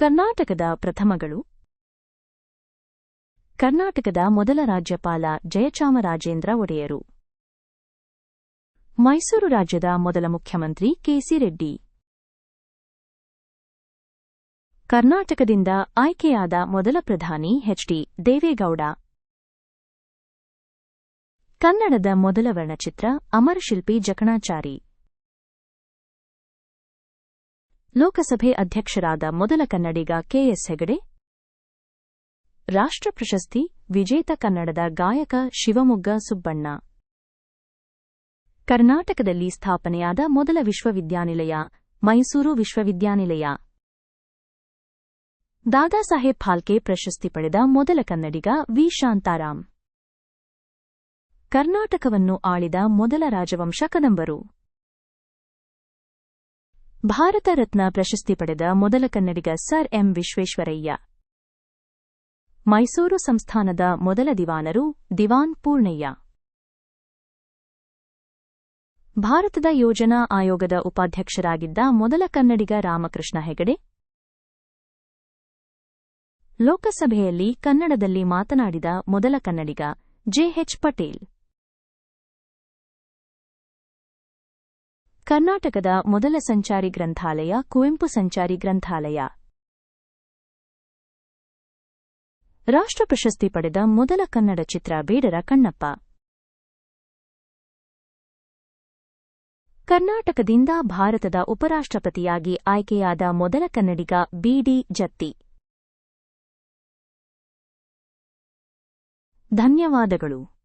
ಕರ್ನಾಟಕದ ಪ್ರಥಮಗಳು. ಕರ್ನಾಟಕದ ಮೊದಲ ರಾಜ್ಯಪಾಲ ಜಯಚಾಮರಾಜೇಂದ್ರ ಒಡೆಯರು. ಮೈಸೂರು ರಾಜ್ಯದ ಮೊದಲ ಮುಖ್ಯಮಂತ್ರಿ ಕೆಸಿ ರೆಡ್ಡಿ. ಕರ್ನಾಟಕದಿಂದ ಆಯ್ಕೆಯಾದ ಮೊದಲ ಪ್ರಧಾನಿ ಎಚ್ಡಿ ದೇವೇಗೌಡ. ಕನ್ನಡದ ಮೊದಲ ವರ್ಣಚಿತ್ರ ಅಮರಶಿಲ್ಪಿ ಜಕಣಾಚಾರಿ. ಲೋಕಸಭೆ ಅಧ್ಯಕ್ಷರಾದ ಮೊದಲ ಕನ್ನಡಿಗ ಕೆಎಸ್ ಹೆಗಡೆ, ರಾಷ್ಟ್ರ ಪ್ರಶಸ್ತಿ ವಿಜೇತ ಕನ್ನಡದ ಗಾಯಕ ಶಿವಮೊಗ್ಗ ಸುಬ್ಬಣ್ಣ. ಕರ್ನಾಟಕದಲ್ಲಿ ಸ್ಥಾಪನೆಯಾದ ಮೊದಲ ವಿಶ್ವವಿದ್ಯಾನಿಲಯ, ಮೈಸೂರು ವಿಶ್ವವಿದ್ಯಾನಿಲಯ. ದಾದಾಸಾಹೇಬ್ ಫಾಲ್ಕೆ ಪ್ರಶಸ್ತಿ ಪಡೆದ ಮೊದಲ ಕನ್ನಡಿಗ ವಿ. ಶಾಂತಾರಾಮ್. ಕರ್ನಾಟಕವನ್ನು ಆಳಿದ ಮೊದಲ ರಾಜವಂಶ ಕದಂಬರು. ಭಾರತ ರತ್ನ ಪ್ರಶಸ್ತಿ ಪಡೆದ ಮೊದಲ ಕನ್ನಡಿಗ ಸರ್ ಎಂ ವಿಶ್ವೇಶ್ವರಯ್ಯ. ಮೈಸೂರು ಸಂಸ್ಥಾನದ ಮೊದಲ ದಿವಾನರು ದಿವಾನ್ ಪೂರ್ಣಯ್ಯ. ಭಾರತದ ಯೋಜನಾ ಆಯೋಗದ ಉಪಾಧ್ಯಕ್ಷರಾಗಿದ್ದ ಮೊದಲ ಕನ್ನಡಿಗ ರಾಮಕೃಷ್ಣ ಹೆಗಡೆ. ಲೋಕಸಭೆಯಲ್ಲಿ ಕನ್ನಡದಲ್ಲಿ ಮಾತನಾಡಿದ ಮೊದಲ ಕನ್ನಡಿಗ ಜೆಎಚ್ ಪಟೇಲ್. ಕರ್ನಾಟಕದ ಮೊದಲ ಸಂಚಾರಿ ಗ್ರಂಥಾಲಯ ಕುವೆಂಪು ಸಂಚಾರಿ ಗ್ರಂಥಾಲಯ. ರಾಷ್ಟ್ರ ಪ್ರಶಸ್ತಿ ಪಡೆದ ಮೊದಲ ಕನ್ನಡ ಚಿತ್ರ ಬೇಡರ ಕಣ್ಣಪ್ಪ. ಕರ್ನಾಟಕದಿಂದ ಭಾರತದ ಉಪರಾಷ್ಟ್ರಪತಿಯಾಗಿ ಆಯ್ಕೆಯಾದ ಮೊದಲ ಕನ್ನಡಿಗ ಬಿಡಿ ಜತ್ತಿ. ಧನ್ಯವಾದಗಳು.